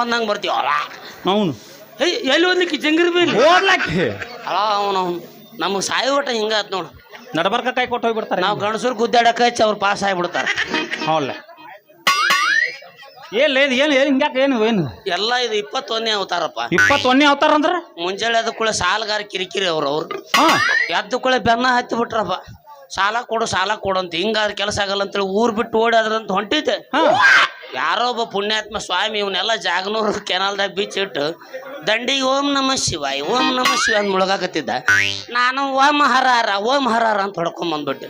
ಬಂದಂಗ ಬರ್ತೀವಲ್ಲ ಅವನು ಎಲ್ಲಿ ಓದ್ಲಿಕ್ಕೆ ಜಂಗಿರ್ ಬೀಲ್. ಓದ್ಲಾಕೆ ಅಲ್ಲ ಅವನು ನಮಗೆ ಸಾಯೋಟ ಹಿಂಗಾತ್ ನೋಡು. ನಡಬರ್ಕ ಕೈ ಕೊಟ್ಟು ಹೋಗ್ಬಿಡ್ತಾರೆ ನಾವು ಗಂಡಸರು ಗುದ್ದಾಡಕ್ಕೆ ಹಚ್ಚಿ ಅವ್ರು ಪಾಸ್ ಆಗಿಬಿಡ್ತಾರೆ. ಹೌಲ್ಲ ಏನ್ ಏನು ಏನು ಹಿಂಗ್ಯಾಕೆ ಏನು ಏನು? ಎಲ್ಲ ಇದು ಇಪ್ಪತ್ತೊಂದನೇ ಅವತಾರಪ್ಪ. ಇಪ್ಪತ್ತೊನ್ನೇ ಅವತಾರ ಅಂದ್ರೆ? ಮುಂಜಾನೆ ಅದ ಕೂಡ ಸಾಲಗಾರ ಕಿರಿಕಿರಿ ಅವ್ರು ಅವ್ರು. ಎದ್ದು ಕೂಡ ಬೆನ್ನ ಹತ್ತಿ ಬಿಟ್ರಪ್ಪ. ಸಾಲ ಕೊಡು ಸಾಲ ಕೊಡು ಅಂತ ಹಿಂಗಾದ್ರೆ ಕೆಲಸ ಆಗಲ್ಲ ಅಂತೇಳಿ ಊರ್ ಬಿಟ್ಟು ಓಡಾದ್ರಂತ ಹೊಂಟಿದ್ದೆ. ಹಾ. ಯಾರೋ ಒಬ್ಬ ಪುಣ್ಯಾತ್ಮ ಸ್ವಾಮಿ ಇವನ್ನೆಲ್ಲ ಜಾಗನೂರು ಕೆನಾಲ್ದಾಗ ಬಿಚ್ಚಿಟ್ಟು ದಂಡಿಗೆ ಓಂ ನಮ ಶಿವಾಯ್ ಓಂ ನಮ ಶಿವ ಅಂತ ಮುಳುಗಾಕತ್ತಿದ್ದ. ನಾನು ಓಂ ಹರಾರ ಓಂ ಹರಾರ ಅಂತ ಹೊಡ್ಕೊಂಡ್ ಬಂದ್ಬಿಟ್ಟೆ.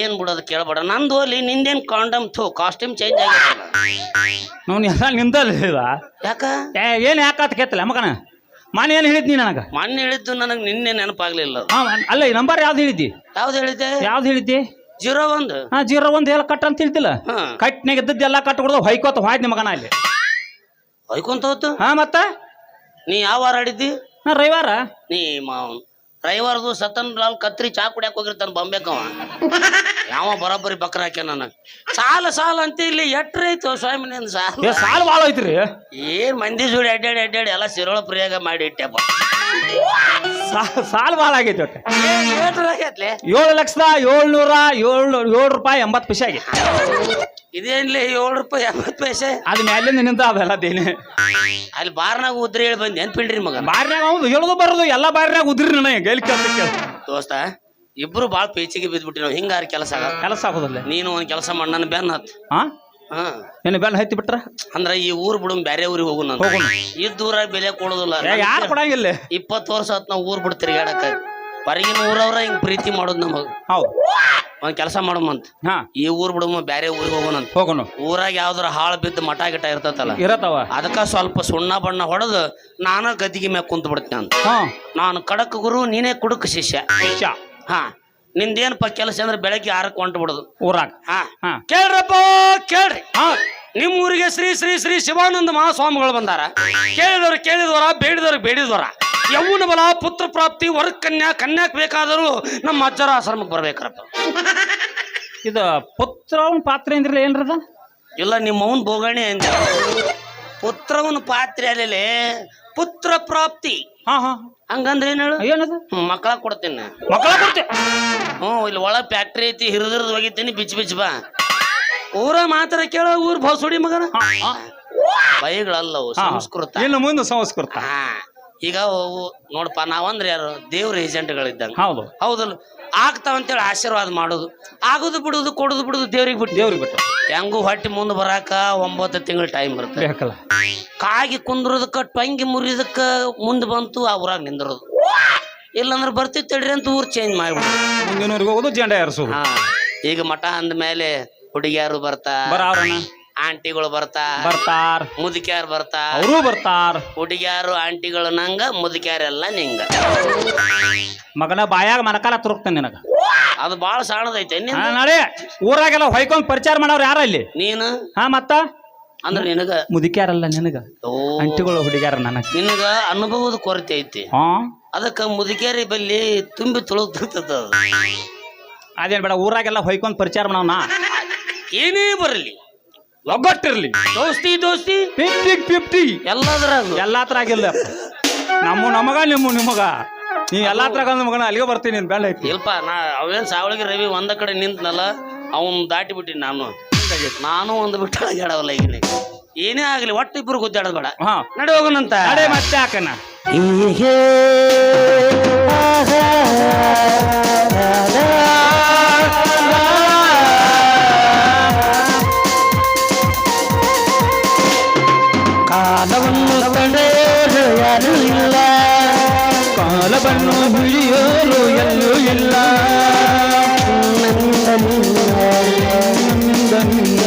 ಏನ್ ಬಿಡೋದು ಕೇಳ್ಬೇಡ. ನಂದು ಹೋಲಿ ನಿಂದೇನ್ ಕಾಂಡಮ್ ಥೂ ಕಾಸ್ಟ್ಯೂಮ್ ಚೇಂಜ್ ಆಗಿಲ್ಲ ನಾವು ಎಲ್ಲ ನಿಂದಲ್ಲ ಯಾಕ? ಏನು ಅಂತ ಕೇತಲ್ಲ ಮಗನ ಮನೆ ಏನು ನನಗೆ? ಮೊನ್ನೆ ಹೇಳಿದ್ದು ನನಗೆ ನಿನ್ನೆ ನೆನಪಾಗ್ಲಿಲ್ಲ. ಅಲ್ಲ ಈ ನಂಬರ್ ಯಾವ್ದು ಹೇಳಿದ್ದಿ? ಯಾವ್ದು ಹೇಳಿದ್ದೆ? ಯಾವ್ದು ಹೇಳಿದ್ದಿ? ಜೀರೋ ಒಂದು? ಹಾ ಜೀರೋ ಒಂದು ಎಲ್ಲ ಕಟ್ ಅಂತ ಹೇಳ್ತಿಲ್ಲ. ಹಾ. ಕಟ್ನಾಗ ಇದ್ದದ್ದು ಎಲ್ಲ ಕಟ್ ಕೊಡ್ದು ಹೊಯ್ಕೋತ ಹೋಯ್ತು ಮಗನ ಅಲ್ಲಿ. ಹೊಯ್ಕೊಂತ ಹೋತು? ಹಾ ಮತ್ತ? ನೀ ಯಾವ ವಾರ ಆಡಿದ್ದಿ? ಹಾ ರವಿವಾರ. ನೀ ಮಾವನ್ ರವಿವಾರದು ಸತನ್ ಲಾಲ್ ಕತ್ರಿ ಚಾ ಕುಡಿಯಕ್ ಹೋಗಿರ್ತಾನ ಬಂಬೇಕವ. ಯಾವ ಬರೋಬ್ಬರಿ ಬಕ್ರ ಹಾಕ್ಯ ನನ್ನ ಸಾಲ ಸಾಲ ಅಂತ ಇಲ್ಲಿ ಎಟ್ರಿ ಐತು ಸ್ವಾಮಿನಿಂದ ಸಾಲ? ಏ ಸಾಲ ಭಾಳ ಐತ್ರಿ. ಏನ್ ಮಂದಿ ಜೋಡಿ ಅಡ್ಡಾಡಿ ಅಡ್ಡಾಡಿ ಎಲ್ಲ ಸಿರೋಳ ಪ್ರಿಯಾಗ ಮಾಡಿ ಇಟ್ಟೆಪ್ಪ ಸಾಲ ಭಾಳ ಆಗೈತಿ ಒಟ್ಟೆ. ಏಳು ಲಕ್ಷದ ಏಳ್ನೂರ ಏಳು ಏಳು ರೂಪಾಯಿ ಎಂಬತ್ತು ಪೈಸೆ ಆಗೈತಿ. ಇದೇನ್ಲಿ ಏಳು ರೂಪಾಯಿ ಎಂಬತ್ತು ಪೈಸೆ? ಅದು ಮ್ಯಾಲಿಂದ ನಿಂತ ಅದೆಲ್ಲ ದೇನೆ. ಅಲ್ಲಿ ಬಾರ್ನಾಗ ಉದ್ರಿ ಹೇಳಿ ಬಂದು ನೆನ್ಪಿಲ್ರಿ ಮಗ ಬಾರ್ನಾಗ ಹೌದು ಹೇಳೋದು ಬರೋದು ಎಲ್ಲ ಬಾರ್ನಾಗ ಉದ್ರಿ ನನಗೆ ಗೈಲಿ ಕೇಳ್ತ ಕೇಳ. ದೋಸ್ತ ಇಬ್ರು ಬಾಳ ಪೇಚಿಗೆ ಬಿದ್ಬಿಟ್ಟಿ ನಾವು ಹಿಂಗಾರ ಕೆಲಸ ಆಗ ಕೆಲಸ ಆಗೋದಿಲ್ಲ? ನೀನು ಒಂದು ಕೆಲಸ ಮಾಡಿ ನನ್ನ ಬೆನ್ನ ಹತ್ ಹಾ ಏನು ಬೆಲ್ಲ ಹತ್ತಿ ಬಿಟ್ರ? ಅಂದ್ರ ಈ ಊರ್ ಬಿಡು ಬ್ಯಾರೆ ಊರಿಗೆ ಹೋಗು ನಾನು. ಊರಾಗ ಬೆಲೆ ಕೊಡೋದಿಲ್ಲ. ಯಾರು ಕೊಡಂಗಿಲ್ಲ? ಇಪ್ಪತ್ತು ವರ್ಷ ಆತ್ ನಾವು ಊರ್ ಬಿಡ್ತೀರಿ ತಿರ್ಗಾಡಕ ಹೊರಗಿನ ಊರವ್ರ ಹಿಂಗ್ ಪ್ರೀತಿ ಮಾಡೋದು ನಮಗ್. ಹೌದು. ಒಂದ್ ಕೆಲಸ ಮಾಡಮಂತ ಹಾ. ಈ ಊರ್ ಬಿಡುಮ ಬ್ಯಾರೆ ಊರಿಗೆ ಹೋಗೋಣಂತ ಹೋಗೋಣ ಊರಾಗ ಯಾವ್ದಾರ ಹಾಳು ಬಿದ್ದು ಮಠ ಗಿಟ ಇರ್ತತಲ್ಲ. ಇರತ್ತವ. ಅದಕ್ಕ ಸ್ವಲ್ಪ ಸುಣ್ಣ ಬಣ್ಣ ಹೊಡೆದು ನಾನ ಗದ್ದಿಗೆ ಮ್ಯಾಗ ಕುಂತ ಬಿಡ್ತೀನಿ ಅಂತ ನಾನು ಕಡಕ್ ಗುರು ನೀನೇ ಕುಡುಕ್ ಶಿಷ್ಯ. ಹಾ. ನಿಂದೇನಪ್ಪ ಕೆಲಸ ಅಂದ್ರೆ ಬೆಳಗ್ಗೆ ಆರಕ್ಕೆ ಹೊಂಟು ಬಿಡುದು. ಊರಾಗ. ಹಾ. ಕೇಳ್ರಪ್ಪ ಕೇಳ್ರಿ. ಹಾ. ನಿಮ್ಮ ಊರಿಗೆ ಶ್ರೀ ಶ್ರೀ ಶ್ರೀ ಶಿವಾನಂದ ಮಹಾಸ್ವಾಮಿಗಳು ಬಂದಾರ. ಕೇಳಿದವ್ರು ಕೇಳಿದವರ ಬೇಡಿದವ್ರು ಬೇಡಿದವರ. ಯೌವನ ಬಲ ಪುತ್ರ ಪ್ರಾಪ್ತಿ ವರ ಕನ್ಯಾ ಕನ್ಯಾಕ್ ಬೇಕಾದರೂ ನಮ್ಮ ಅಜ್ಜರ ಆಶ್ರಮಕ್ಕೆ ಬರ್ಬೇಕ್ರಪ್ಪ. ಇದು ಪುತ್ರವನ್ ಪಾತ್ರ ಏನ್ರಲ್ಲ ಏನ್ರದ ಇಲ್ಲ ನಿಮ್ಮ ಅವನ್ ಬೋಗಣಿ ಅಂದ ಪುತ್ರವನ ಪಾತ್ರೆ ಅಲ್ಲಿ ಪುತ್ರ ಪ್ರಾಪ್ತಿ. ಹಾ ಹಾ. ಹಂಗಂದ್ರೆ ಏನ್ ಹೇಳು ಏನದು? ಹ್ಮ್, ಮಕ್ಕಳ ಕೊಡ್ತೀನಿ. ಮಕ್ಕಳ ಹ್ಞೂ ಇಲ್ಲಿ ಒಳ ಫ್ಯಾಕ್ಟ್ರಿ ಐತಿ ಹಿರಿದಿರ್ದು ಒಗಿತೀನಿ ಬಿಚ್ ಬಿಚ್ ಬಾ. ಊರ ಮಾತ್ರ ಕೇಳೋ ಊರ್ ಬಸುಡಿ ಮಗನ. ಬೈಗಳಲ್ಲವು ಸಂಸ್ಕೃತ. ಇನ್ನು ಮುಂದೆ ಸಂಸ್ಕೃತ. ಹಾ. ಈಗ ಅವು ನೋಡಪ್ಪ ನಾವಂದ್ರೆ ಯಾರು? ದೇವ್ರ ಏಜೆಂಟ್ಗಳಿದ್ದಂಗೆ ಹೌದು. ಹೌದಲ್ಲ? ಹೇಳಿ ಆಶೀರ್ವಾದ ಮಾಡೋದು. ಆಗೋದು ಬಿಡುದು ಕೊಡುದು ಬಿಡುದು ದೇವ್ರಿಗೆ ಬಿಟ್ಟು. ದೇವ್ರಿಗೆ ಬಿಟ್ಟು. ಹೆಂಗು ಹೊಟ್ಟೆ ಮುಂದೆ ಬರಾಕ ಒಂಬತ್ತು ತಿಂಗಳ ಟೈಮ್ ಬರುತ್ತೆ ಬೇಕಲ್ಲ. ಕಾಗಿ ಕುಂದ್ರದಕ್ಕ ಟೊಂಗಿ ಮುರಿದಕ್ಕ ಮುಂದೆ ಬಂತು ಆ ಊರಾಗ ನಿಂದ್ರದು. ಇಲ್ಲಂದ್ರೆ ಬರ್ತಿತ್ತು ತಡ್ರಿ ಅಂತ ಊರ್ ಚೇಂಜ್ ಮಾಡ್ಬಿಡು ಮುಂದಿನವ್ರಿಗೆ ಹೋಗೋದು ಜೆಂಡ ಏರ್ಸೋದು. ಹಾ. ಈಗ ಮಠ ಅಂದ ಮೇಲೆ ಹುಡುಗಿಯಾರು ಬರ್ತಾ ಆಂಟಿಗಳು ಬರ್ತಾರ. ಬರ್ತಾರ. ಮುದುಕ್ಯಾರು ಬರ್ತಾರ. ಅವರು ಬರ್ತಾರ. ಹುಡುಗಿಯಾರು ಆಂಟಿಗಳು ನಂಗ ಮುದುಕ್ಯಾರೆಲ್ಲ ನಿಂಗ. ಮಗನ ಬಾಯಾಗ ಮನಕಾಲ ತುರುಕ್ತಾನೆ ನಿನಗ. ಅದು ಬಾಳ ಸಾಣದೈತೆ ಹಾ, ನಾಳೆ ಊರಾಗೆಲ್ಲ ಹೊಯ್ಕೊಂಡ್ ಪರಿಚಾರ ಮಾಡೋರು ಯಾರ ಇಲ್ಲಿ? ನೀನು? ಹಾ ಮತ್ತ? ಅಂದ್ರೆ ನಿನಗ? ಮುದುಕ್ಯಾರಲ್ಲ ನಿನಗ. ಓ. ಅಂಟಿಗಳು ಹುಡುಗ್ಯಾರ ನನಗ. ನಿನಗ ಅನುಭವದ ಕೊರತೆ ಐತಿ. ಹಾ. ಅದಕ್ಕ ಮುದುಕೇರಿ ಬಲ್ಲಿ ತುಂಬಿ ತುಳುಕ್ತಿರ್ತದ ಅದು. ಅದೇನ್ ಬೇಡ ಊರಾಗೆಲ್ಲ ಹೊಯ್ಕೊಂಡ್ ಪರಿಚಾರ ಮಾಡೋಣ ಏನೇ ಬರಲಿ. ಒಗ್ಗಟ್ಟಿರ್ಲಿ ದೋಸ್ತಿ ದೋಸ್ತಿ. ಫಿಫ್ಟಿ ಫಿಫ್ಟಿ ಎಲ್ಲದ್ರಾಗ. ಎಲ್ಲಾ ತರ ಆಗಿಲ್ಲ. ನಮ್ಮ ನಮಗ ನಿಮ್ಮ ನಿಮಗ. ನೀ ಎಲ್ಲಾ ತರ ಕಂದ ಮಗನ ಅಲ್ಲಿಗೆ ಬರ್ತೀನಿ ನಿನ್ ಬೇಡ ಐತಿ. ಇಲ್ಪ ನಾ ಅವೇನ್ ಸಾವಳಿಗೆ ರವಿ ಒಂದ ಕಡೆ ನಿಂತ್ನಲ್ಲ ಅವನ್ ದಾಟಿ ಬಿಟ್ಟಿನಿ ನಾನು. ನಾನು ಒಂದು ಬಿಟ್ಟು ಅಳಗಾಡವಲ್ಲ ಈಗ ಏನೇ ಆಗ್ಲಿ ಒಟ್ಟು ಇಬ್ರು ಗೊತ್ತಾಡೋದ್ ಬೇಡ ಹಾ. ನಡೆ ಹೋಗೋಣಂತ ಅಡೆ ಮತ್ತೆ ಹಾಕನ. ಕಾಲವನ್ನು ನೆಲವನ್ನು ಹಿಡಿಯೋರು ಎಲ್ಲೂ ಇಲ್ಲ. ನಂದನಿಲ್ಲ ನಂದನಿಲ್ಲ